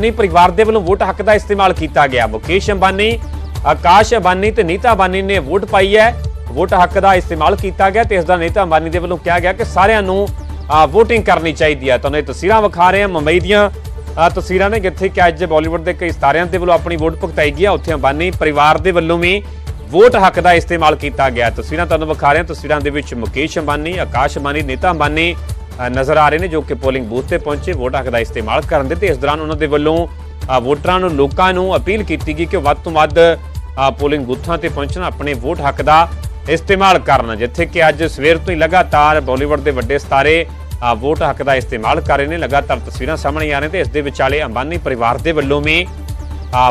ਨਹੀਂ, ਪਰਿਵਾਰ ਦੇ ਵੱਲੋਂ ਵੋਟ ਹੱਕ ਦਾ ਇਸਤੇਮਾਲ ਕੀਤਾ ਗਿਆ। ਮੁਕੇਸ਼ ਅੰਬਾਨੀ, ਆਕਾਸ਼ ਅੰਬਾਨੀ ਤੇ ਨੀਤਾ ਅੰਬਾਨੀ ਨੇ ਵੋਟ ਪਾਈ ਹੈ। ਵੋਟ ਹੱਕ ਦਾ ਇਸਤੇਮਾਲ ਕੀਤਾ ਗਿਆ ਤੇ ਇਸ ਦਾ ਨੀਤਾ ਅੰਬਾਨੀ ਦੇ ਵੱਲੋਂ ਕਿਹਾ ਗਿਆ ਕਿ ਸਾਰਿਆਂ ਨੂੰ ਵੋਟਿੰਗ ਕਰਨੀ ਚਾਹੀਦੀ ਹੈ। ਤੁਹਾਨੂੰ ਇਹ ਤਸਵੀਰਾਂ ਵਿਖਾ ਰਹੇ ਹਾਂ, ਮੁੰਬਈ ਦੀਆਂ। ਤਸਵੀਰਾਂ ਨੇ ਜਿੱਥੇ ਕਿ ਅੱਜ ਬਾਲੀਵੁੱਡ ਦੇ ਕਈ ਸਤਾਰਿਆਂ ਦੇ ਵੱਲੋਂ ਆਪਣੀ ਵੋਟ ਭੁਗਤਾਈ ਗਈ ਹੈ। ਉੱਥੇ ਅੰਬਾਨੀ ਪਰਿਵਾਰ ਦੇ ਵੱਲੋਂ ਵੀ ਵੋਟ ਹੱਕ ਦਾ ਇਸਤੇਮਾਲ ਕੀਤਾ ਗਿਆ। ਤਸਵੀਰਾਂ ਤੁਹਾਨੂੰ ਵਿਖਾ ਰਹੇ ਹਾਂ। ਤਸਵੀਰਾਂ ਦੇ ਵਿੱਚ ਮੁਕੇਸ਼ ਅੰਬਾਨੀ, ਆਕਾਸ਼ ਅੰਬਾਨੀ, ਨੀਤਾ ਅੰਬਾਨੀ ਨਜ਼ਰ ਆ ਰਹੇ ਨੇ ਜੋ ਕਿ ਪੋਲਿੰਗ ਬੂਥ ਤੇ ਪਹੁੰਚੇ ਵੋਟ ਹੱਕ ਦਾ ਇਸਤੇਮਾਲ ਕਰਨ ਦੇ ਤੇ ਇਸ ਦੌਰਾਨ ਉਹਨਾਂ ਦੇ ਵੱਲੋਂ ਵੋਟਰਾਂ ਨੂੰ, ਲੋਕਾਂ ਨੂੰ ਅਪੀਲ ਕੀਤੀ ਗਈ ਕਿ ਵੱਧ ਤੋਂ ਵੱਧ ਪੋਲਿੰਗ ਬੂਥਾਂ ਤੇ ਪਹੁੰਚਣਾ, ਆਪਣੇ ਵੋਟ ਹੱਕ ਦਾ ਇਸਤੇਮਾਲ ਕਰਨ, ਜਿੱਥੇ ਕਿ ਅੱਜ ਸਵੇਰ ਤੋਂ ਹੀ ਲਗਾਤਾਰ ਬਾਲੀਵੁੱਡ ਦੇ ਵੱਡੇ ਸਿਤਾਰੇ ਵੋਟ ਹੱਕ ਦਾ ਇਸਤੇਮਾਲ ਕਰ ਰਹੇ ਨੇ। ਲਗਾਤਾਰ ਤਸਵੀਰਾਂ ਸਾਹਮਣੇ ਆ ਰਹੀਆਂ ਤੇ ਇਸ ਦੇ ਵਿਚਾਲੇ ਅੰਬਾਨੀ ਪਰਿਵਾਰ ਦੇ ਵੱਲੋਂ ਵੀ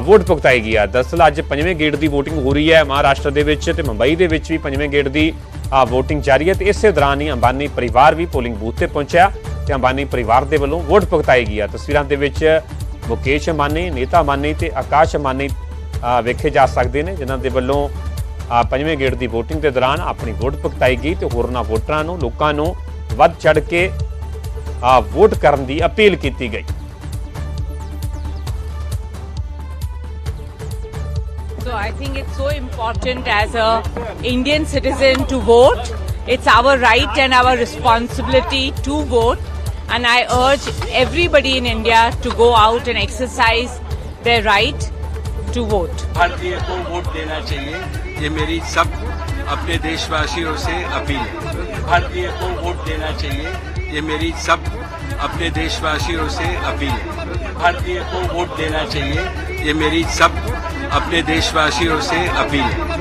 ਵੋਟ ਭੁਗਤਾਈ ਗਈ ਆ। ਦਰਅਸਲ ਅੱਜ ਪੰਜਵੇਂ ਗੇੜ ਦੀ VOTING ਹੋ ਰਹੀ ਹੈ ਮਹਾਰਾਸ਼ਟਰ ਦੇ ਵਿੱਚ ਤੇ ਮੁੰਬਈ ਦੇ ਵਿੱਚ ਵੀ ਪੰਜਵੇਂ ਗੇੜ ਦੀ, ਆ, VOTING ਜਾਰੀ ਹੈ ਤੇ ਇਸੇ ਦੌਰਾਨ ਹੀ ਅੰਬਾਨੀ ਪਰਿਵਾਰ ਵੀ ਪੋਲਿੰਗ ਬੂਥ ਤੇ ਪਹੁੰਚਿਆ ਤੇ ਅੰਬਾਨੀ ਪਰਿਵਾਰ ਦੇ ਵੱਲੋਂ ਵੋਟ ਭੁਗਤਾਈ ਗਈ ਆ। ਤਸਵੀਰਾਂ ਦੇ ਵਿੱਚ ਮੁਕੇਸ਼ ਅੰਬਾਨੀ, ਨੀਤਾ ਅੰਬਾਨੀ ਤੇ ਆਕਾਸ਼ ਅੰਬਾਨੀ ਵੇਖੇ ਜਾ ਸਕਦੇ ਨੇ, ਜਿਨ੍ਹਾਂ ਦੇ ਵੱਲੋਂ ਪੰਜਵੇਂ ਗੇੜ ਦੀ VOTING ਦੇ ਦੌਰਾਨ ਆਪਣੀ ਵੋਟ ਭੁਗਤਾਈ ਗਈ ਤੇ ਹੋਰਨਾਂ ਵੋਟਰਾਂ ਨੂੰ, ਲੋਕਾਂ ਨੂੰ ਵੱਧ ਚੜ ਕੇ ਵੋਟ ਕਰਨ ਦੀ ਅਪੀਲ ਕੀਤੀ ਗਈ। So I think it's so important as a Indian citizen to vote. It's our right and our responsibility to vote. And I urge everybody in India to go out and exercise their right to vote. भारतीय को vote देना चाहिए ये मेरी सब अपने देशवासियों से अपील है भारतीय को वोट देना चाहिए ये मेरी सब अपने देशवासियों से अपील है भारतीय को वोट देना चाहिए ये मेरी सब अपने देशवासियों से अपील है